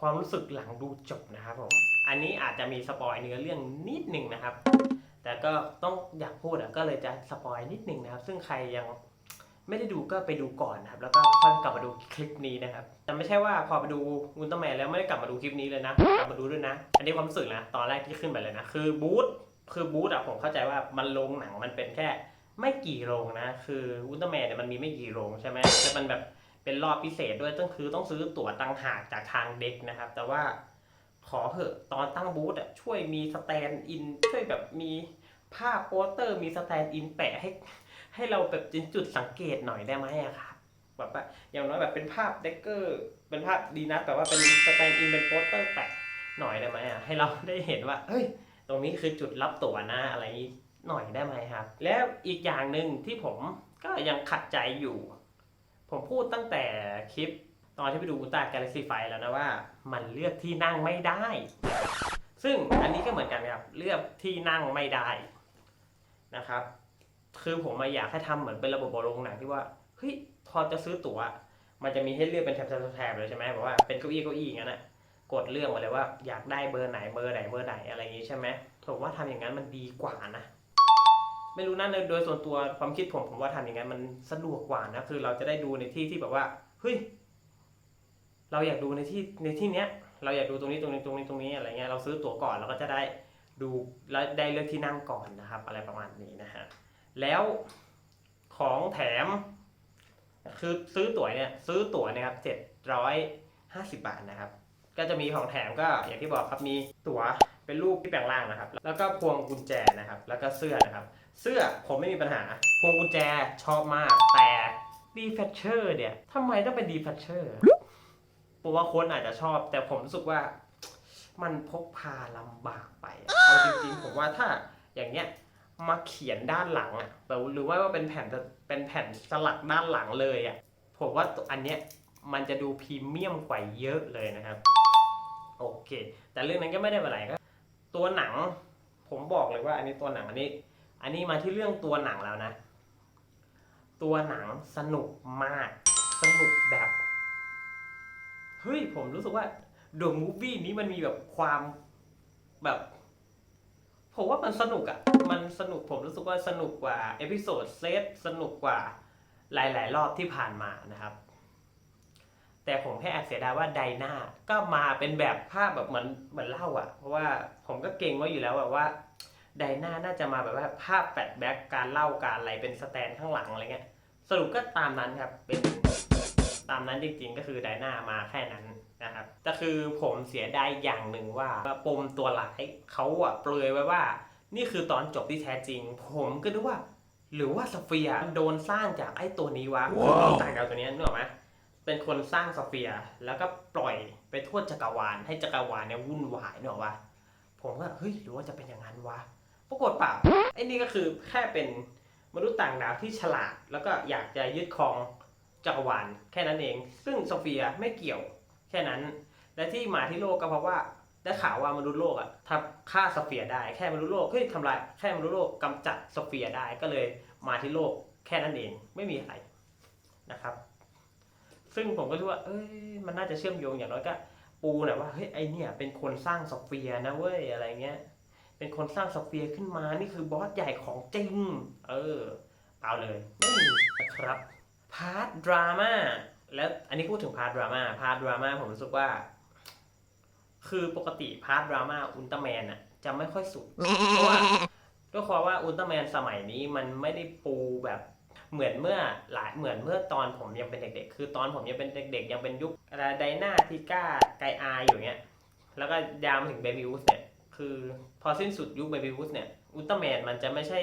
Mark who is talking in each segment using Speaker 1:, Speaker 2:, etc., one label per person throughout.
Speaker 1: ความรู้สึกหลังดูจบนะครับผม อันนี้อาจจะมีสปอยเนื้อเรื่องนิดหนึ่งนะครับ แต่ก็ต้องอยากพูดอะก็เลยจะสปอยนิดหนึ่งนะครับ ซึ่งใครยังไม่ได้ดูก็ไปดูก่อนนะครับ แล้วก็ค่อยกลับมาดูคลิปนี้นะครับ แต่ไม่ใช่ว่าพอไปดูอุลตร้าแมนแล้วไม่ได้กลับมาดูคลิปนี้เลยนะ กลับมาดูด้วยนะ อันนี้ความรู้สึกนะ ตอนแรกที่ขึ้นไปเลยนะ คือบูธ คือบูธอะผมเข้าใจว่ามันโรงหนังมันเป็นแค่ไม่กี่โรงนะ คืออุลตร้าแมนเนี่ยมันมีไม่กี่โรงใช่ไหมแล้วมันแบบ เป็นรอบพิเศษด้วยต้องคือต้องซื้อตั๋วตังหากจากทางเด็กนะครับ แต่ว่าขอเถอะตอนตั้งบูธอะช่วยมีสแตนด์อินช่วยแบบมีภาพโปสเตอร์มีสแตนด์อินแปะให้ ให้เราแบบเป็นจุดสังเกตหน่อยได้ไหมอะครับแบบว่าอย่างน้อยแบบเป็นภาพเด็กเกอร์เป็นภาพดีนะแต่ว่าเป็นสแตนด์อินเป็นโปสเตอร์แปะหน่อยได้ไหมอะให้เราได้เห็นว่าเฮ้ย ตรงนี้คือจุดรับตั๋วนะอะไรนี้หน่อยได้ไหมครับ แล้วอีกอย่างหนึ่งที่ผมก็ยังขัดใจอยู่ ผมพูดตั้งแต่คลิป ตอนที่ไปดูอุลตร้าแกล x ซี่ไฟแล้วนะว่า มันเลือกที่นั่งไม่ได้ ซึ่งอันนี้ก็เหมือนกันครับ เลือกที่นั่งไม่ได้นะครับ คือผมมาอยากให้ทำเหมือนเป็นระบบโรงหนังที่ว่าเฮ้ยพอจะซื้อตั๋ว มันจะมีให้เลือกเป็นแถบแถบเลยใช่ไหมแบบว่าเป็นเก้าอี้เก้าอี้อย่างนั้นนะกดเลือกมาเลยว่าอยากได้เบอร์ไหนเบอร์ไหนเบอร์ไหนอะไรอย่างนี้ใช่ไหมผมว่าทำอย่างนั้นมันดีกว่านะ ไม่รู้นะโดยโดยส่วนตัวความคิดผมผมว่าทำอย่างนั้นมันสะดวกกว่านะคือเราจะได้ดูในที่ที่แบบว่าเฮ้ยเราอยากดูในที่ในที่เนี้ย เราอยากดูตรงนี้ตรงนี้ตรงนี้ตรงนี้อะไรเงี้ยเราซื้อตั๋วก่อนเราก็จะได้ดูแล้ได้เลือกที่นั่งก่อนนะครับ อะไรประมาณนี้นะฮะแล้วของแถม คือซื้อตั๋วเนี่ยซื้อตั๋วเนี่ยครับเจ็ดร้อยห้าสิบบาทนะครับ ก็จะมีของแถมก็อย่างที่บอกครับมีตั๋วเป็นรูปที่แปลงร่างนะครับ แล้วก็พวงกุญแจนะครับ แล้วก็เสื้อนะครับ เสื้อผมไม่มีปัญหา พวงกุญแจชอบมาก แต่ดีแฟชเชอร์เนี่ยทำไมต้องเป็นดีแฟชเชอร์ผมว่าคนอาจจะชอบ แต่ผมรู้สึกว่ามันพกพาลำบากไป เอาจริงๆ ผมว่าถ้าอย่างเงี้ยมาเขียนด้านหลังอะแบบหรือว่าเป็นแผ่นเป็นแผ่นสลักด้านหลังเลยอะผมว่าอันเนี้ยมันจะดูพรีเมียมกว่าเยอะเลยนะครับ โอเค แต่เรื่องนั้นก็ไม่ได้อะไรก็ตัวหนัง ผมบอกเลยว่าอันนี้ตัวหนังอันนี้ อันนี้มาที่เรื่องตัวหนังแล้วนะ ตัวหนังสนุกมาก สนุกแบบ เฮ้ย ผมรู้สึกว่าดวงมูฟวี่นี้มันมีแบบความแบบ ผมว่ามันสนุกอะ่ะ มันสนุกผมรู้สึกว่าสนุกกว่าเอพิโซดเซตสนุกกว่าหลาย ๆ รอบที่ผ่านมานะครับ แต่ผมแค่แอบเสียดายว่าไดนาก็มาเป็นแบบภาพแบบเหมือนเหมือนเล่าอะ่ะ เพราะว่าผมก็เก่งไว้อยู่แล้วอะว่า ไดนาน่าจะมาแบบว่าภาพแฟลชแบ็กการเล่าการอะไรเป็นสแตนข้างหลังอะไรเงี้ย สรุปก็ตามนั้นครับ เป็นตามนั้นจริงๆ ก็คือไดนามาแค่นั้นนะครับแต่คือผมเสียดายอย่างหนึ่งว่าปมตัวร้ายเขาอะเปลยไว้ว่า นี่คือตอนจบที่แท้จริง ผมก็นึกว่า หรือว่าสเฟียร์โดนสร้างจากไอ้ตัวนี้วะ
Speaker 2: ว้าว
Speaker 1: ต่ากับตัวนี้นึกออกไหมเป็นคนสร้างสเฟียร์แล้วก็ปล่อยไปทั่วจักรวาลให้จักรวาลเนี่ยวุ่นวายนึกออกปะผมก็เฮ้ยหรือว่าจะเป็นอย่างนั้นวะ ปรากฏเปล่าไอ้นี่ก็คือแค่เป็นมนุษย์ต่างดาวที่ฉลาด แล้วก็อยากจะยึดครองจักรวาลแค่นั้นเอง ซึ่งโซเฟียไม่เกี่ยวแค่นั้น และที่มาที่โลกก็เพราะว่าได้ข่าวว่ามนุษย์โลกอะทับฆ่าสเฟียได้แค่มนุษย์โลกเฮ้ยทำลายแค่มนุษย์โลกกำจัดสเฟียได้ก็เลยมาที่โลกแค่นั้นเองไม่มีอะไรนะครับ ซึ่งผมก็รู้ว่า เอ้ยมันน่าจะเชื่อมโยงอย่างน้อยก็ ปูหน่อยว่าเฮ้ยไอเนี่ยเป็นคนสร้างสเฟียนะเว้ยอะไรเงี้ย เป็นคนสร้างสเฟียร์ขึ้นมา นี่คือบอสใหญ่ของจริง เออ เอาเลยไม่มีนะครับ พาร์ทดราม่า แล้วอันนี้พูดถึงพาร์ทดราม่า พาร์ทดราม่าผมรู้สึกว่า คือปกติพาร์ทดราม่าอุลตร้าแมนอะจะไม่ค่อยสุด เพราะว่าด้วยความว่าอุลตร้าแมนสมัยนี้มันไม่ได้ปูแบบเหมือนเมื่อหลายเหมือนเมื่อตอนผมยังเป็นเด็ก ๆ คือตอนผมยังเป็นเด็ก ๆ ยังเป็นยุคอะไรไดนาทิก้าไกอาอยู่เงี้ย แล้วก็ยาวมาถึงเบบิวส์เนี่ย คือ พอสิ้นสุดยุคเบบิวส์เนี่ยอุลตร้าแมนมันจะไม่ใช่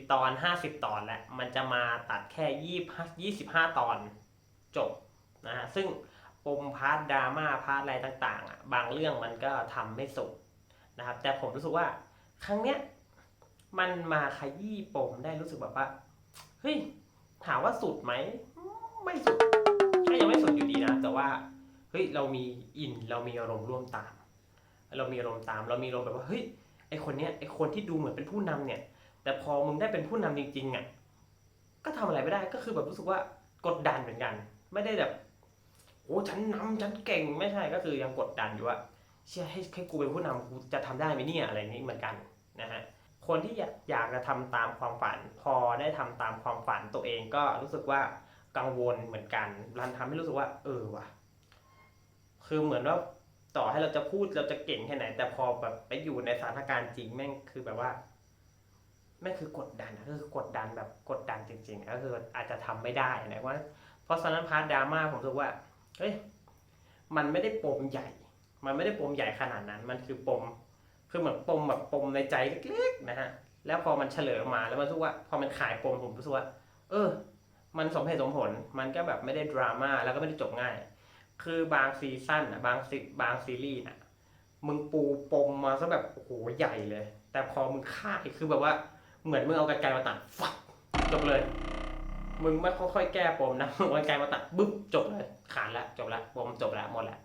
Speaker 1: 40 ตอน 50 ตอนแล้ว มันจะมาตัดแค่ยี่สิบห้าตอนจบนะฮะซึ่งปมพาร์ทดราม่าพาร์ทอะไรต่างๆอะบางเรื่องมันก็ทำไม่สุดนะครับ แต่ผมรู้สึกว่าครั้งเนี้ยมันมาขยี้ปมได้รู้สึกแบบว่าเฮ้ยถามว่าสุดไหมไม่สุดก็ยังไม่สุดอยู่ดีนะ แต่ว่าเฮ้ยเรามีอินเรามีอารมณ์ร่วมตาม เรามีอารมณ์ตาม เรามีอารมณ์แบบว่าเฮ้ยไอคนเนี้ยไอคนที่ดูเหมือนเป็นผู้นำเนี่ย แต่พอมึงได้เป็นผู้นำจริงๆอะก็ทำอะไรไม่ได้ก็คือแบบรู้สึกว่ากดดันเหมือนกัน ไม่ได้แบบโอ้ฉันนำฉันเก่งไม่ใช่ก็คือยังกดดันอยู่ว่าเชื่อให้ให้กูเป็นผู้นำกูจะทำได้ไหมเนี่ยอะไรนี้เหมือนกันนะฮะคนที่อยากอยากจะทำตามความฝัน พอได้ทำตามความฝันตัวเองก็รู้สึกว่ากังวลเหมือนกันรันทำให้รู้สึกว่า เออว่ะ คือเหมือนว่า ต่อให้เราจะพูดเราจะเก่งแค่ไหน แต่พอแบบไปอยู่ในสถานการณ์จริงแม่งคือแบบว่าแม่งคือกดดันนะก็คือกดดันแบบกดดันจริงๆก็คืออาจจะทำไม่ได้นะว่าเพราะฉะนั้นพาร์ทดราม่าผมรู้สึกว่าเฮ้ยมันไม่ได้ปมใหญ่ มันไม่ได้ปมใหญ่ขนาดนั้น มันคือปม คือเหมือนปมแบบปมในใจเล็กๆนะฮะแล้วพอมันเฉลยออกมาแล้วมันรู้สึกว่า พอมันขายปมผมรู้สึกว่า เออ มันสมเหตุสมผล มันก็แบบไม่ได้ดราม่าแล้วก็ไม่ได้จบง่าย คือบางซีซั่นอะบางซีบางซีรีส์น่ะมึงปูปมมาซะแบบโอ้โหใหญ่เลย แต่พอมึงฆ่าคือแบบว่าเหมือนมึงเอากรรไกมาตัดฟักจบเลย มึงไม่ค่อยๆแก้ปมนะมึงเอากรรไกมาตัดบึ๊บจบเลยขาดละจบละปมจบละหมดละ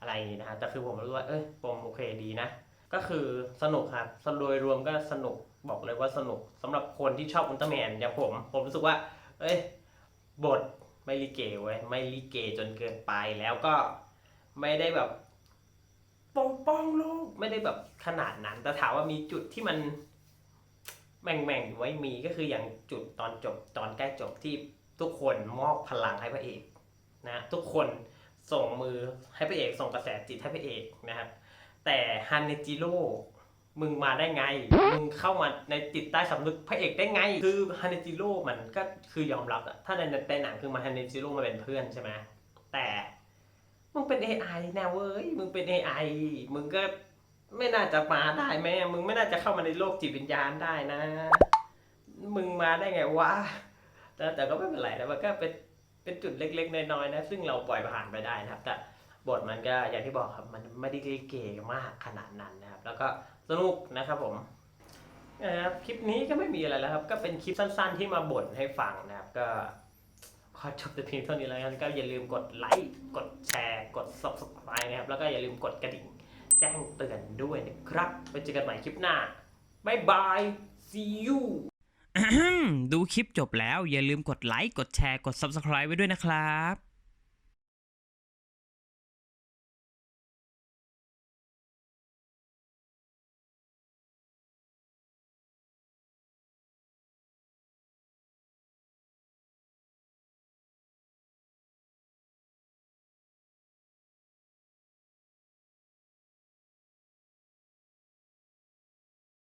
Speaker 1: อะไรอย่างงี้นะฮะแต่คือผมรู้ว่าเอ้ยปมโอเคดีนะ ก็คือสนุกครับสโดยรวมก็สนุกบอกเลยว่าสนุกสำหรับคนที่ชอบอุลตร้าแมนอย่างผม ผมรู้สึกว่า เอ้ยบท ไม่ลิเกเว้ยไม่ลิเกจนเกินไปแล้วก็ไม่ได้แบบป้องป้องโลกไม่ได้แบบขนาดนั้น แต่ถามว่ามีจุดที่มันแม่งแม่งไว้มีก็คืออย่างจุดตอนจบตอนใกล้จบที่ทุกคนมอบพลังให้พระเอกนะทุกคนส่งมือให้พระเอกส่งกระแสจิตให้พระเอกนะครับแต่ฮันเนจิโร่ มึงมาได้ไง มึงเข้ามาในจิตใต้สำนึกพระเอกได้ไง คือฮันเนจิโร่มันก็คือยอมรับอะถ้าในในหนังคือมาฮันเนจิโร่มาเป็นเพื่อนใช่ไหมแต่มึงเป็น AI แน่เว้ย มึงเป็น AI มึงก็ไม่น่าจะมาได้แม่มึงไม่น่าจะเข้ามาในโลกจิตวิญญาณได้นะ มึงมาได้ไงวะ แต่แต่ก็ไม่เป็นไรนะมันก็เป็นเป็นจุดเล็ก ๆ น้อยๆนะ ซึ่งเราปล่อยผ่านไปได้นะครับ แต่บทมันก็อย่างที่บอกครับ มันไม่ได้เก๋มากขนาดนั้นนะครับ แล้วก็ สนุกนะครับผมนะครับคลิปนี้ก็ไม่มีอะไรแล้วครับ ก็เป็นคลิปสั้นๆที่มาบ่นให้ฟังนะครับ ก็ขอจบแต่เพียงเท่านี้แล้วกันก็อย่าลืมกดไลค์กดแชร์ กด subscribe นะครับ แล้วก็อย่าลืมกดกระดิ่ง แจ้งเตือนด้วยนะครับไว้เจอกันใหม่คลิปหน้าบายบาย see you
Speaker 2: ดูคลิปจบแล้วอย่าลืมกดไลค์กดแชร์กด Subscribe ไว้ด้วยนะครับ